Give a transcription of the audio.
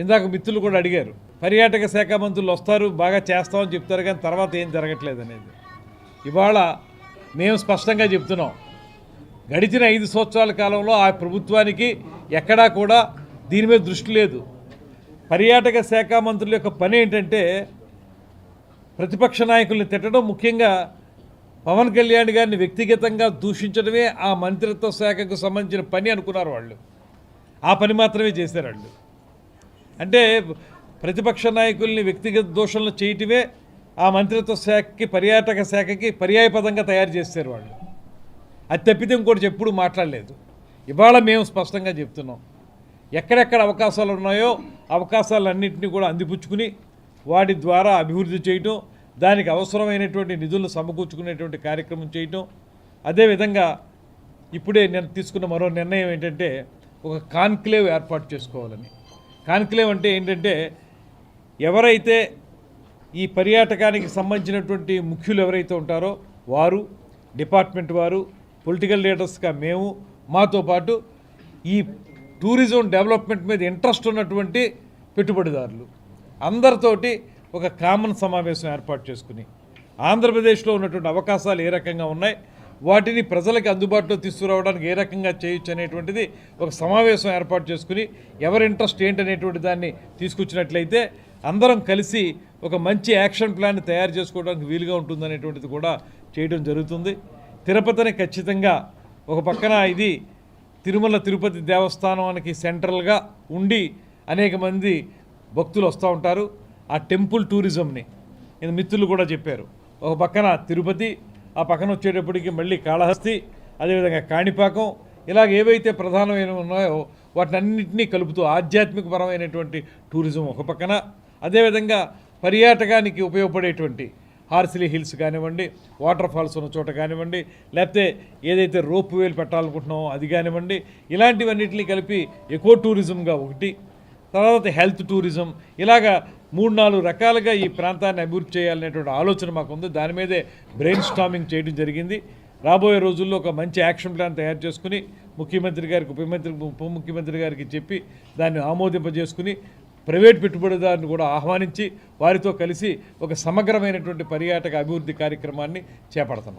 ఇందాక మిత్రులు కూడా అడిగారు పర్యాటక శాఖ మంత్రులు వస్తారు బాగా చేస్తామని చెప్తారు కానీ తర్వాత ఏం జరగట్లేదు అనేది. ఇవాళ మేము స్పష్టంగా చెప్తున్నాం గడిచిన ఐదు సంవత్సరాల కాలంలో ఆ ప్రభుత్వానికి ఎక్కడా కూడా దీని మీద దృష్టి లేదు. పర్యాటక శాఖ మంత్రుల యొక్క పని ఏంటంటే ప్రతిపక్ష నాయకుల్ని తిట్టడం ముఖ్యంగా పవన్ కళ్యాణ్ గారిని వ్యక్తిగతంగా దూషించడమే ఆ మంత్రిత్వ శాఖకు సంబంధించిన పని అనుకున్నారు వాళ్ళు. ఆ పని మాత్రమే చేశారు వాళ్ళు. అంటే ప్రతిపక్ష నాయకుల్ని వ్యక్తిగత దోషంలో చేయటమే ఆ మంత్రిత్వ శాఖకి పర్యాటక శాఖకి పర్యాయపదంగా తయారు చేస్తారు వాళ్ళు. అది తప్పితే ఇంకోటి ఎప్పుడు మాట్లాడలేదు. ఇవాళ మేము స్పష్టంగా చెప్తున్నాం. ఎక్కడెక్కడ అవకాశాలు ఉన్నాయో అవకాశాలన్నింటినీ కూడా అందిపుచ్చుకుని వాటి ద్వారా అభివృద్ధి చేయటం దానికి అవసరమైనటువంటి నిధులను సమకూర్చుకునేటువంటి కార్యక్రమం చేయటం. అదేవిధంగా ఇప్పుడే నేను తీసుకున్న మరో నిర్ణయం ఏంటంటే ఒక కాన్క్లేవ్ ఏర్పాటు చేసుకోవాలని. కాన్క్లేవ్ అంటే ఏంటంటే ఎవరైతే ఈ పర్యాటకానికి సంబంధించినటువంటి ముఖ్యులు ఎవరైతే ఉంటారో వారు డిపార్ట్మెంట్ వారు పొలిటికల్ లీడర్స్గా మేము మాతో పాటు ఈ టూరిజం డెవలప్మెంట్ మీద ఇంట్రెస్ట్ ఉన్నటువంటి పెట్టుబడిదారులు. అందరితోటి ఒక కామన్ సమావేశం ఏర్పాటు చేసుకుని ఆంధ్రప్రదేశ్లో ఉన్నటువంటి అవకాశాలు ఏ రకంగా ఉన్నాయి? వాటిని ప్రజలకు అందుబాటులో తీసుకురావడానికి ఏ రకంగా చేయొచ్చు అనేటువంటిది ఒక సమావేశం ఏర్పాటు చేసుకుని ఎవరి ఇంట్రెస్ట్ ఏంటనేటువంటి దాన్ని తీసుకొచ్చినట్లయితే అందరం కలిసి ఒక మంచి యాక్షన్ ప్లాన్ తయారు చేసుకోవడానికి వీలుగా ఉంటుందనేటువంటిది కూడా చేయడం జరుగుతుంది. తిరుపతిని ఖచ్చితంగా ఒక పక్కన ఇది తిరుమల తిరుపతి దేవస్థానానికి సెంట్రల్గా ఉండి అనేక మంది భక్తులు వస్తూ ఉంటారు. ఆ టెంపుల్ టూరిజంని. ఇది మిత్రులు కూడా చెప్పారు. ఒక పక్కన తిరుపతి ఆ పక్కన వచ్చేటప్పటికి మళ్ళీ కాళహస్తి అదేవిధంగా కాణిపాకం ఇలాగ ఏవైతే ప్రధానమైన ఉన్నాయో వాటినన్నింటినీ కలుపుతూ ఆధ్యాత్మికపరమైనటువంటి టూరిజం ఒక పక్కన. అదేవిధంగా పర్యాటకానికి ఉపయోగపడేటువంటి హార్సిలీ హిల్స్ కానివ్వండి వాటర్ ఫాల్స్ ఉన్న చోట కానివ్వండి లేకపోతే ఏదైతే రోప్ వేలు పెట్టాలనుకుంటున్నామో అది కానివ్వండి ఇలాంటివన్నిటిని కలిపి ఎకో టూరిజంగా ఒకటి తర్వాత హెల్త్ టూరిజం. ఇలాగా మూడు నాలుగు రకాలుగా ఈ ప్రాంతాన్ని అభివృద్ధి చేయాలనేటువంటి ఆలోచన మాకు ఉంది దాని మీదే బ్రెయిన్ స్టామింగ్ చేయడం జరిగింది. రాబోయే రోజుల్లో ఒక మంచి యాక్షన్ ప్లాన్ తయారు చేసుకుని ముఖ్యమంత్రి గారికి ఉప మంత్రి ఉప ముఖ్యమంత్రి గారికి చెప్పి దాన్ని ఆమోదింపజేసుకుని ప్రైవేట్ పెట్టుబడిదారుని కూడా ఆహ్వానించి వారితో కలిసి ఒక సమగ్రమైనటువంటి పర్యాటక అభివృద్ధి కార్యక్రమాన్ని చేపడుతున్నాం.